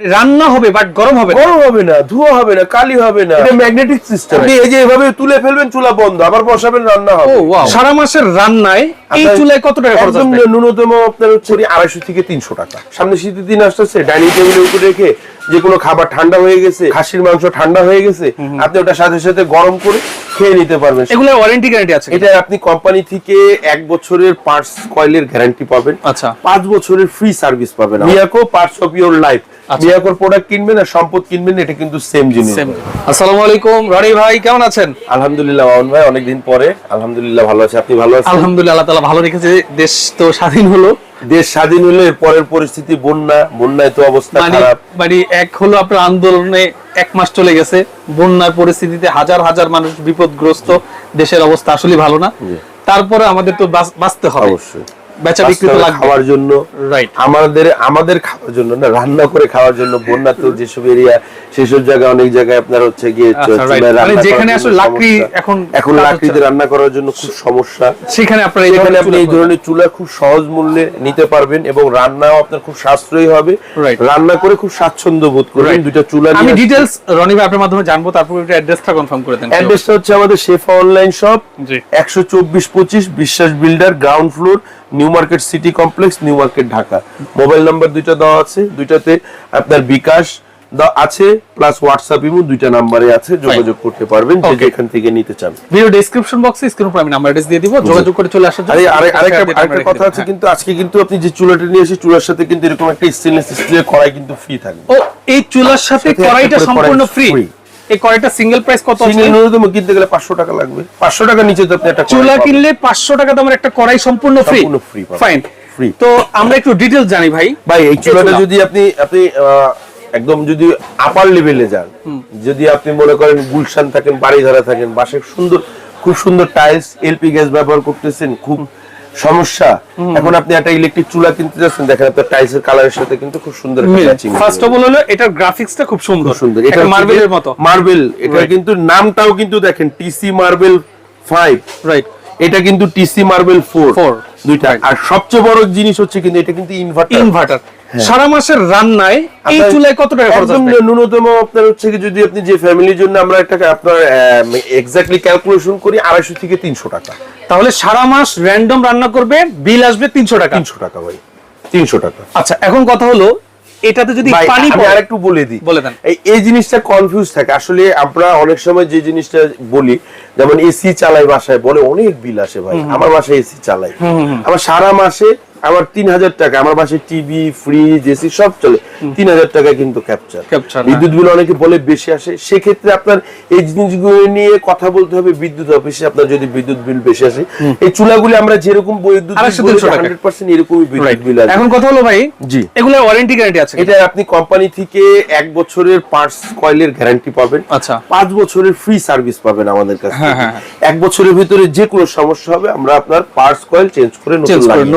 রান্না হবে বাট গরম হবে গরম হবে না ধোঁয়া হবে না কালি হবে না। এটা ম্যাগনেটিক সিস্টেম আপনি এই যে এভাবে তুলে ফেলবেন চুলা বন্ধ আবার বসাবেন রান্না হবে। সারা মাসের রান্নায় এই চুলায় কত টাকা খরচ আসবে ন্যূনতম আপনার হচ্ছে আড়াইশো থেকে তিনশো টাকা। সামনে শীতের দিন আসতেছে ডাইনিং টেবিলের উপরে রেখে যে কোনো খাবার ঠান্ডা হয়ে গেছে খাসির মাংস ঠান্ডা হয়ে গেছে আপনি ওটা সাথে সাথে গরম করে খেয়ে নিতে পারবেন। এগুলো ওয়ারেন্টি গ্যারান্টি আছে এটা আপনি কোম্পানি থেকে এক বছরের পার্টস কয়েলের গ্যারান্টি পাবেন। আচ্ছা। পাঁচ বছরের ফ্রি সার্ভিস পাবেন। Miyako parts of your life. মিয়াকোর product কিনবেন আর সম্পদ কিনবেন এটা কিন্তু সেম জিনিস। আসসালামু আলাইকুম রনি ভাই কেমন আছেন? আলহামদুলিল্লাহ মামুন ভাই অনেকদিন পরে। আলহামদুলিল্লাহ ভালো আছে। আপনি ভালো আছেন? আলহামদুলিল্লাহ আল্লাহ তাআলা ভালো রেখেছে। দেশ তো স্বাধীন হলো। দেশ স্বাধীন হলে পরের পরিস্থিতি বন্যা বন্যায় তো অবস্থা মানে খারাপ। মানে এক হলো আপনার আন্দোলনে এক মাস চলে গেছে। বন্যার পরিস্থিতিতে হাজার হাজার মানুষ বিপদগ্রস্ত। দেশের অবস্থা আসলে ভালো না। তারপরে আমাদের তো বাঁচ- বাঁচতে হবে। অবশ্যই। বেচা বিক্রি তো লাগবে। খাওয়ার জন্য রাইট আমাদের আমাদের খাওয়ার জন্য না রান্না করে খাওয়ার জন্য বন্যা তো যেসব এরিয়া সেসব জায়গায় অনেক জায়গায় আপনার হচ্ছে গিয়ে আচ্ছা. রান্না মানে যেখানে আসলে লাকড়ি এখন এখন লাকড়িতে রান্না করার জন্য খুব সমস্যা। সেখানে আপনারা ধরনের আপনি এই ধরনের চুলা খুব সহজ মূল্যে নিতে পারবেন এবং রান্নাও আপনার খুব সাশ্রয়ী হবে। রান্না করে খুব স্বাচ্ছন্দ্য বোধ করবেন. দুইটা চুলা আমি রনি ভাই আপনার মাধ্যমে জানব তারপর একটু অ্যাড্রেসটা কনফার্ম করে দেন অ্যাড্রেসটা হচ্ছে আমাদের শেফা অনলাইন শপ জি। একশো চব্বিশ পঁচিশ Biswas builder ground floor new market city complex new market Dhaka. Mobile number দুইটা দেওয়া আছে দুইটাতে আপনার বিকাশ আছে প্লাস হোয়াটসঅ্যাপ ইমো দুইটা নাম্বারে আছে যোগাযোগ করতে পারবেন যে Okay. যেখান থেকে নিতে চান। ভিডিও ডেসক্রিপশন বক্সে স্ক্রিন উপর আমি নাম্বার অ্যাড্রেস দিয়ে দিব যোগাযোগ করে চলে আসার আরে আরে আরেকটা আরেকটা কথা আছে হ্যাঁ। কিন্তু আজকে কিন্তু আপনি যে চুলাটা নিয়ে এসে চুলার সাথে কিন্তু এরকম একটা স্টেনলেস স্টিলের কড়াই কিন্তু ফ্রি থাকবে। ও এই চুলার সাথে কড়াইটা সম্পূর্ণ ফ্রি। এই কড়াইটা সিঙ্গেল প্রাইস কত আছে? সিঙ্গেল ন্যূনতম কিনতে গেলে পাঁচশো টাকা লাগবে। পাঁচশো টাকা নিচে তো আপনি একটা চুলা কিনলে 500 টাকা দামের একটা কড়াই সম্পূর্ণ ফ্রি সম্পূর্ণ ফাইন Free। তো আমরা একটু ডিটেইলস জানি ভাই। ভাই এই চুলাটা যদি আপনি আপনি একদম যদি আপার লেভেলে যান যদি আপনি মনে করেন গুলশান থাকেন বাড়ি ধরা থাকেন বাসায় সুন্দর খুব সুন্দর টাইলস এলপি গ্যাস ব্যবহার করতেছেন খুব সমস্যা। এখন আপনি একটা ইলেকট্রিক চুলা কিনতে যাচ্ছেন দেখেন আপনার টাইলসের কালারের সাথে কিন্তু খুব সুন্দর ম্যাচিং ফার্স্ট অফ অল হলো এটার গ্রাফিক্সটা খুব সুন্দর। সুন্দর। এটা মার্বেলের মতো। মার্বেল এটা কিন্তু নামটাও কিন্তু দেখেন টিসি মার্বেল ফাইভ রাইট এটা কিন্তু টিসি মার্বেল ফোর. দুইটা। আর সবচেয়ে বড় জিনিস হচ্ছে কিন্তু এটা কিন্তু ইনভার্টার ইনভার্টার সারা মাসের রান্নায় এই চুলায় কত টাকা খরচ আসবে? ন্যূনতম আপনার হচ্ছে কি যদি আপনি যে ফ্যামিলির জন্য আমরা একটা আপনার এক্স্যাক্টলি ক্যালকুলেশন করি আড়াইশো থেকে তিনশো টাকা। তাহলে সারা মাস র্যান্ডম রান্না করবে বিল আসবে 300 টাকা। তিনশো টাকা ভাই তিনশো টাকা। আচ্ছা এখন কথা হলো এটাতে যদি পানি পড়ে আরেকটু বলে দিই। বলে দেন। এই এই জিনিসটা কনফিউজ থাকে। আসলে আমরা অনেক সময় যে জিনিসটা বলি যেমন এসি চালাই বাসায় বলে অনেক বিল আসে ভাই। আমার বাসায় এসি চালাই আমার সারা মাসে আমার তিন হাজার টাকা আমার বাসায় টিভি ফ্রিজ এসি সব চলে। তিন হাজার টাকা কিন্তু ক্যাপচার হ্যাঁ। বিদ্যুৎ বিল অনেকে বলে বেশি আসে। সেক্ষেত্রে আপনার এই জিনিসগুলো নিয়ে কথা বলতে হবে বিদ্যুৎ অফিসে আপনার যদি বিদ্যুৎ বিল বেশি আসে। এই চুলাগুলি আমরা যেরকম হান্ড্রেড পার্সেন্ট এরকমই বিদ্যুৎ বিল আসে এখন কথা হলো ভাই জি। এগুলো ওয়ারেন্টি গ্যারান্টি আছে এটা আপনি কোম্পানি থেকে এক বছরের পার্টস কয়েলের গ্যারান্টি পাবেন। আচ্ছা। পাঁচ বছরের ফ্রি সার্ভিস পাবেন আমাদের কাছে হ্যাঁ, হ্যাঁ, এক বছরের ভিতরে যে কোনো সমস্যা হবে আমরা আপনার পার্টস কয়েল চেঞ্জ করে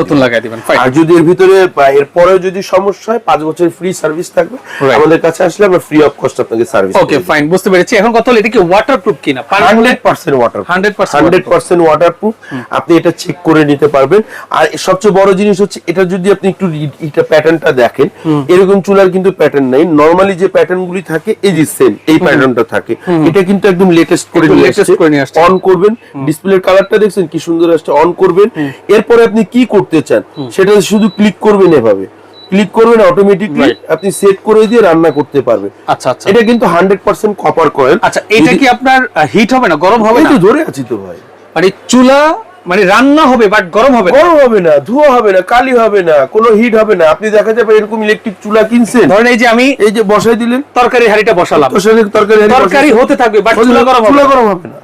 নতুন লাগাই দিবেন। আর যদি এর ভিতরে বা এর পরেও যদি সমস্যা হয় পাঁচ বছরের ফ্রি সার্ভিস থাকবে। আমাদের কাছে আসলে আমরা ফ্রি অফ কস্ট আপনাকে সার্ভিস ওকে ফাইন বুঝতে পেরেছি। এখন কথা হলো এটা কি ওয়াটারপ্রুফ কিনা? পানি পড়লে hundred percent water 100% hundred percent waterproof আপনি এটা চেক করে নিতে পারবেন। আর সবচেয়ে বড় জিনিস হচ্ছে এটা যদি আপনি একটু এটা প্যাটার্নটা দেখেন এরকম চুলার কিন্তু প্যাটার্ন নাই। নর্মালি যে প্যাটার্ন গুলি থাকে এই যে সেম এই প্যাটার্নটা থাকে। এটা কিন্তু একদম লেটেস্ট করে আসছে। করে। অন করবেন। ডিসপ্লের কালারটা দেখছেন কি সুন্দর আসছে। অন করবেন। এরপরে আপনি কি করতে চান? সেটা শুধু ক্লিক করবেন এভাবে। ক্লিক করবেন অটোমেটিকলি আপনি সেট করে দিয়ে রান্না করতে পারবেন আচ্ছা আচ্ছা। এটা কিন্তু হান্ড্রেড পার্সেন্ট কপার কয়েল আচ্ছা এটা কি আপনার হিট হবে না? গরম হবে না? ধরে আছি তো ভাই। মানে চুলা মানে রান্না হবে বাট গরম হবে না? গরম হবে না ধোঁয়া হবে না কালি হবে না কোনো হিট হবে না। আপনি দেখা যাবে এরকম ইলেকট্রিক চুলা কিনছেন। ধরেন এই যে আমি এই যে বসাই দিলেন। তরকারি হাঁড়িটা বসালাম। তরকারি তরকারি হতে থাকবে বাট চুলা গরম হবে চুলা না।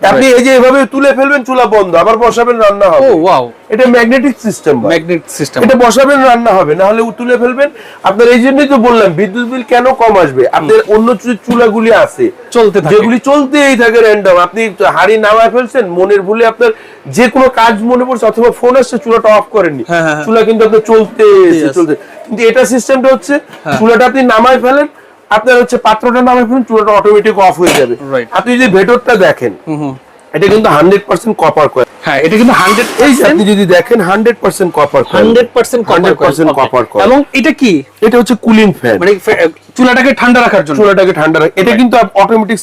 হবে আপনি এই যে এভাবে তুলে ফেলবেন চুলা বন্ধ আবার বসাবেন রান্না ও ওয়াও এটা ম্যাগনেটিক সিস্টেম ম্যাগনেট সিস্টেম এটা বসাবেন রান্না হবে না হলে তুলে ফেলবেন। আপনার এই জন্যই তো বললাম বিদ্যুৎ বিল কেন কম আসবে? আপনার অন্য চুলাগুলি আছে। চলতে থাকে। যেগুলি চলতেই থাকে র্যান্ডম আপনি হাড়ি নামায় ফেলছেন মনের ভুলে আপনার যে কোনো কাজ মনে পড়ছে অথবা ফোন আসছে চুলাটা অফ করেননি। হ্যাঁ, হ্যাঁ, হ্যাঁ। চুলা কিন্তু আপনার চলতে চলতে কিন্তু এটা সিস্টেমটা হচ্ছে চুলাটা আপনি নামায় ফেলেন আপনার হচ্ছে পাত্রটা নাম ফেলেন চুলাটা অটোমেটিক অফ হয়ে যাবে। আপনি যদি ভেতরটা দেখেন এটা কিন্তু হান্ড্রেড পার্সেন্ট কপার কয়েল হ্যাঁ এটা কিন্তু হান্ড্রেড এই যে আপনি যদি দেখেন hundred percent copper hundred percent hundred copper এবং এটা কি? এটা হচ্ছে কুলিং ফ্যান মানে চুলাটাকে ঠান্ডা রাখার জন্য। চুলাটাকে ঠান্ডা রাখে এটা কিন্তু অটোমেটিক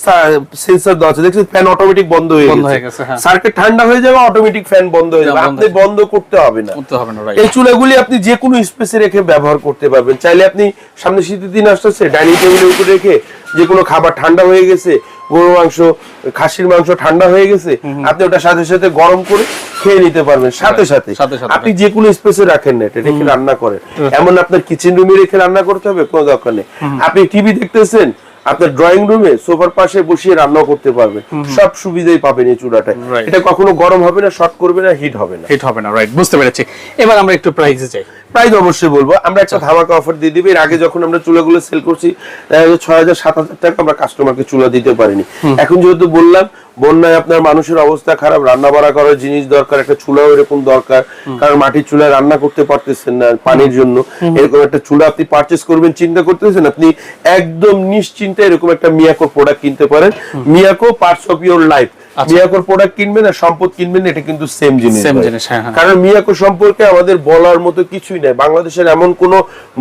সেন্সর দেওয়া আছে। দেখছেন ফ্যান অটোমেটিক বন্ধ হয়ে গেছে। হয়ে হ্যাঁ। সার্কিট ঠান্ডা হয়ে যাবে অটোমেটিক ফ্যান বন্ধ হয়ে যাবে। আপনি বন্ধ করতে হবে না। করতে হবে না এই চুলাগুলি আপনি যে কোনো স্পেসে রেখে ব্যবহার করতে পারবেন। চাইলে আপনি সামনে শীতের দিন আসতেছে ডাইনিং টেবিলের উপরে রেখে যে কোনো খাবার ঠান্ডা হয়ে গেছে গরু মাংস খাসির মাংস ঠান্ডা হয়ে গেছে আপনি ওটা সাথে সাথে গরম করে খেয়ে নিতে পারবেন। সাথে সাথে। আপনি যে কোনো স্পেসে রাখেন না এটা রেখে রান্না করেন? এমন আপনার কিচেন রুমে রেখে রান্না করতে হবে? কোনো দরকার নেই। আপনি টিভি দেখতেছেন আপনার ড্রয়িং রুমে সোফার পাশে বসিয়ে রান্না করতে পারবেন। সব সুবিধাই পাবেন এই চুলাটায়। Right. এটা কখনো গরম হবে না শর্ট করবে না হিট হবে না। হিট হবে না রাইট বুঝতে পেরেছি। এবার আমরা একটু প্রাইসে যাই। প্রাইস অবশ্যই বলব। আমরা একটা ধামাকা অফার দিয়ে দিবি। এর আগে যখন আমরা চুলাগুলো সেল করছি ছয় হাজার সাত হাজার টাকা আমরা কাস্টমারকে চুলা দিতে পারিনি। এখন যেহেতু বললাম বন্যায় আপনার মানুষের অবস্থা খারাপ রান্না বাড়া করার জিনিস দরকার একটা চুলাও এরকম দরকার কারণ মাটির চুলায় রান্না করতে পারতেছেন না পানির জন্য। এরকম একটা চুলা আপনি পারচেস করবেন চিন্তা করতেছেন আপনি একদম নিশ্চিন্তে এরকম একটা মিয়াকো প্রোডাক্ট কিনতে পারেন। Miyako parts of your life মিয়াকোর product কিনবেন আর সম্পদ কিনবেন এটা কিন্তু সেম জিনিস হ্যাঁ, হ্যাঁ। কারণ মিয়াকো সম্পর্কে আমাদের বলার মতো কিছুই নাই। বাংলাদেশের এমন কোনো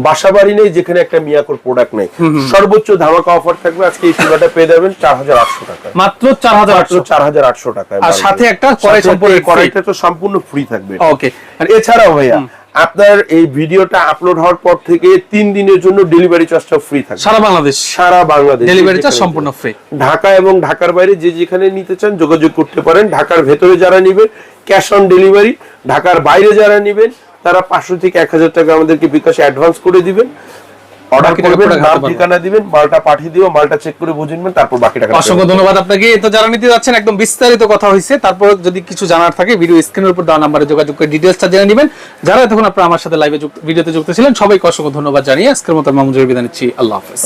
বাসা বাড়ি নেই যেখানে একটা মিয়াকোর প্রোডাক্ট নেই। সর্বোচ্চ ধামাকা অফার থাকবে আজকে এই চুলাটা পেয়ে যাবেন চার হাজার আটশো টাকা। মাত্র চার হাজার মাত্র চার হাজার আটশো আর সাথে একটা কড়াই free। কড়াইটা তো সম্পূর্ণ ফ্রি থাকবে। ওকে আর এছাড়াও ভাইয়া আপনার এই ভিডিওটা আপলোড হওয়ার পর থেকে তিন দিনের জন্য ডেলিভারি চার্জটা ফ্রি থাকে সারা বাংলাদেশ। সারা বাংলাদেশ। ডেলিভারি চার্জ সম্পূর্ণ ফ্রি ঢাকা এবং ঢাকার বাইরে যে যেখানে নিতে চান যোগাযোগ করতে পারেন। ঢাকার ভেতরে যারা নেবেন ক্যাশ অন ডেলিভারি ঢাকার বাইরে যারা নেবেন তারা পাঁচশো থেকে এক হাজার টাকা আমাদেরকে বিকাশে অ্যাডভান্স করে দিবেন। অর্ডার করবেন নাম ঠিকানা দিবেন মালটা পাঠিয়ে দিও মালটা চেক করে বুঝে নেবেন তারপর বাকি টাকা অসংখ্য ধন্যবাদ আপনাকে। তো যারা নিতে যাচ্ছেন একদম বিস্তারিত কথা হয়েছে তারপর যদি কিছু জানার থাকে ভিডিও স্ক্রিনের উপর দেওয়া নাম্বারে যোগাযোগ করে ডিটেলসটা জেনে নেবেন। যারা এতক্ষণ আপনারা আমার সাথে লাইভে ভিডিওতে যুক্ত ছিলেন সবাইকে অসংখ্য ধন্যবাদ জানিয়ে আজকের মতো মামুজুর বিদায় নিচ্ছি। আল্লাহ হাফেজ।